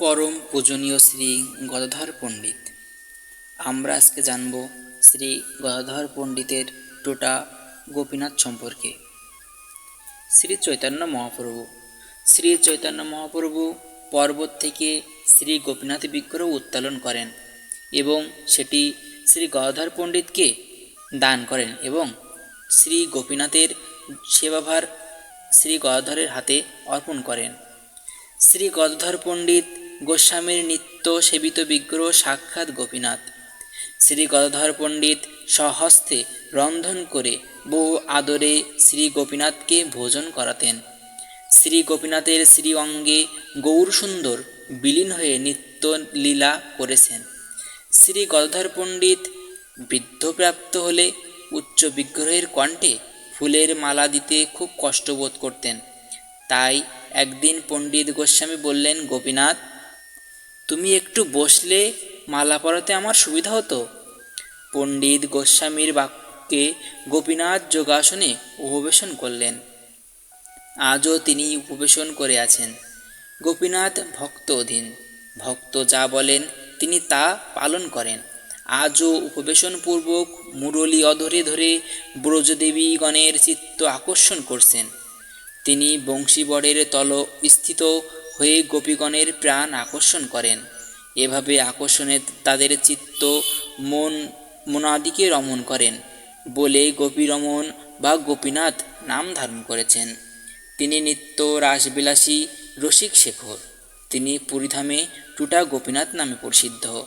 পরম পূজনীয় শ্রী গদাধর পণ্ডিত। আমরা আজকে জানব শ্রী গদাধর পণ্ডিতের টোটা গোপীনাথ সম্পর্কে। শ্রী চৈতন্য মহাপ্রভু, শ্রী চৈতন্য মহাপ্রভু পর্বত থেকে শ্রী গোপীনাথ বিগ্রহ উত্তোলন করেন এবং সেটি শ্রী গদাধর পণ্ডিতকে দান করেন এবং শ্রী গোপীনাথের সেবাভার শ্রী গদাধরের হাতে অর্পণ করেন। শ্রী গদাধর পণ্ডিত গোস্বামীর নিত্য সেবিত বিগ্রহ সাক্ষাৎ গোপীনাথ। শ্রী গদাধর পণ্ডিত স্বহস্তে রন্ধন করে বহু আদরে শ্রী গোপীনাথকে ভোজন করাতেন। শ্রী গোপীনাথের শ্রী অঙ্গে গৌর সুন্দর বিলীন হয়ে নিত্য লীলা করেছেন। শ্রী গদাধর পণ্ডিত বৃদ্ধপ্রাপ্ত হলে উচ্চ বিগ্রহের কণ্ঠে ফুলের মালা দিতে খুব কষ্টবোধ করতেন। তাই একদিন পণ্ডিত গোস্বামী বললেন, গোপীনাথ তুমি একটু বসলে মালা পরাতে আমার সুবিধা হতো। পণ্ডিত গোস্বামীর বাক্যে গোপীনাথ যোগাসনে উপবেশন করলেন। আজও তিনি উপবেশন করে আছেন। গোপীনাথ ভক্ত অধীন। ভক্ত যা বলেন তিনি তা পালন করেন। আজও উপবেশনপূর্বক মুরলী অধরে ধরে ব্রজদেবীগণের চিত্ত আকর্ষণ করছেন। তিনি বংশীবরের তল স্থিত হয়ে গোপীগণের প্রাণ আকর্ষণ করেন। এভাবে আকর্ষণে তাদের চিত্ত মন, মনাদিকে রমণ করেন বলে গোপীরমণ বা গোপীনাথ নাম ধারণ করেছেন। তিনি নিত্য রাসবিলাসী রসিক শেখর। তিনি পুরীধামে টুটা গোপীনাথ নামে প্রসিদ্ধ।